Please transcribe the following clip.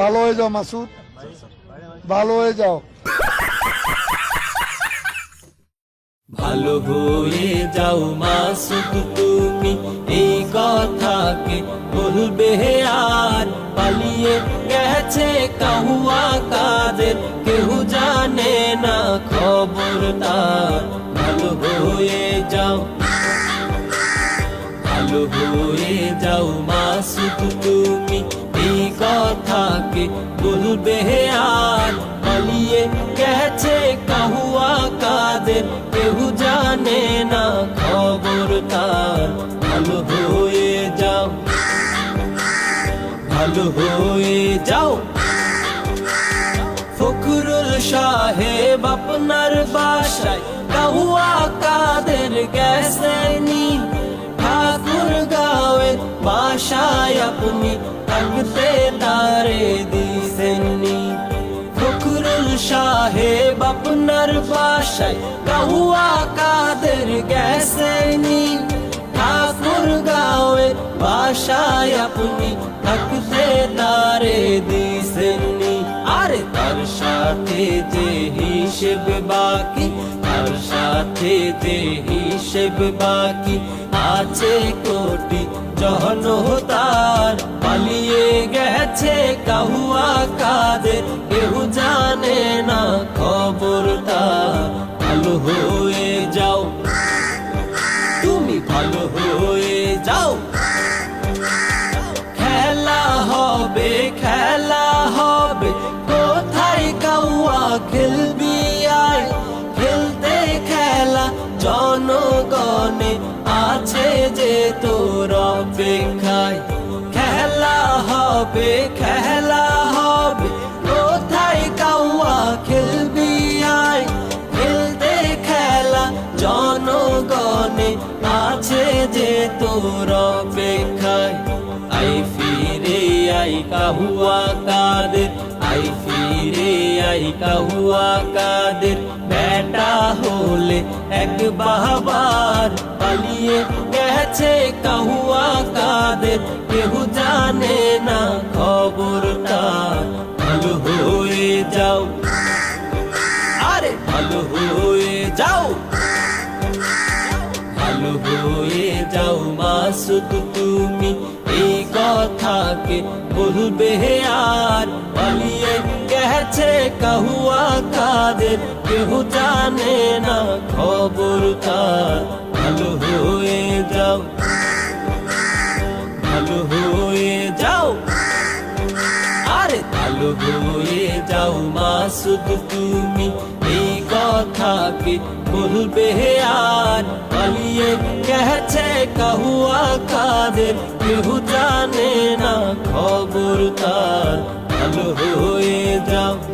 ভালো হয়ে যাও, মাসুদ। ভালো হয়ে যাও। ভালো হয়ে যাও, মাসুদ, তুমি এই কথাকে বলবে আর পালিয়ে গেছে কাহুয়া কাদের কেউ জানে না খবর তার ভালো হয়ে যাও। ভালো হয়ে যাও, মাসুদ, তুমি কথাকে বলবে আর পালিয়ে গেছে কাহুয়া কাদের। কেউ জানে না খবর তার ভালো হয়ে যাও, ভালো হয়ে যাও। ফখরুল সাহেব আপনার বাসায় কাহুয়া আপনি থাকতে তারে দিছেননি ফখরুল সাহেব আপনার বাসায় কাহুয়া কাদের গেছেনি ঠাকুর গাঁয়ের বাসায় আপনি থাকতে তারে দিছেননি আরে তার সাথে যে হিসেব বাকি তার সাথে যে হিসেব বাকি আছে কোটি জনতার পালিয়ে গেছে কাহুয়া কাদের কেউ জানে না খবর ভালো হয়ে যাও। তুমি ভালো হয়ে যাও। খেলা হবে খেলা হবে। কোথায় কাউয়া খেলবি? তোর অপেক্ষায়। খেলা হবে খেলা হবে। কোথায় কাউয়া খেলবি আয়? খেলতে খেলা জনগণে আছে যে তোর অপেক্ষায়। আই ফিরে আই কাহুয়া কাদের আই ফিরে আই কাহুয়া কাদের, বেটা হলে এক বাবার পালিয়ে গেছে কাহুয়া কাদের। কেউ জানে না খবর তার। ভালো হয়ে যাও। আরে, ভালো হয়ে যাও। ভালো হয়ে যাও মাসুদ, তুমি এই কথাকে বলবে আর পালিয়ে গেছে কাহুয়া কাদের কেউ জানে না খবর তার ভালো হয়ে যাও ভালো হয়ে যাও আরে ভালো হয়ে যাও মাসুদ তুমি এই কথাকে বলবে আর পালিয়ে গেছে কাহুয়া কাদের কেউ জানে না খবর তার ভালো হয়ে যাও